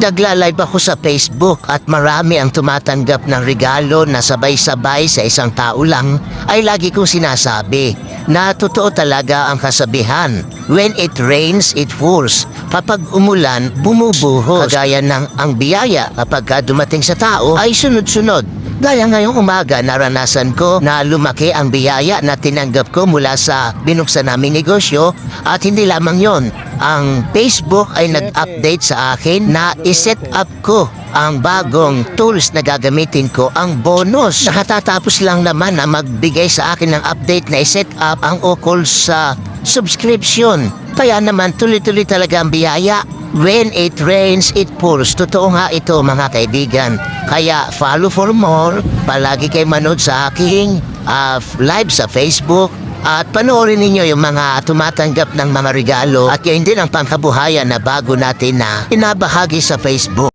Nagla-live ako sa Facebook at marami ang tumatanggap ng regalo na sabay-sabay sa isang tao lang ay lagi kong sinasabi na totoo talaga ang kasabihan. When it rains, it pours. Kapag umulan, bumubuhos. Kagaya ng ang biyaya kapag ka dumating sa tao ay sunod-sunod. Gaya ngayong umaga, naranasan ko na lumaki ang biyaya na tinanggap ko mula sa binuksan naming negosyo at hindi lamang yon. Ang Facebook ay nag-update sa akin na iset up ko ang bagong tools na gagamitin ko ang bonus. Nakatatapos lang naman na magbigay sa akin ng update na iset up ang ukol sa subscription. Kaya naman tuloy-tuloy talaga ang biyaya. When it rains, it pours. Totoo nga ito mga kaibigan. Kaya follow for more. Palagi kay manood sa aking ah, live sa Facebook. At panoorin ninyo yung mga tumatanggap ng mga regalo at yun din ang pangkabuhayan na bago natin na inabahagi sa Facebook.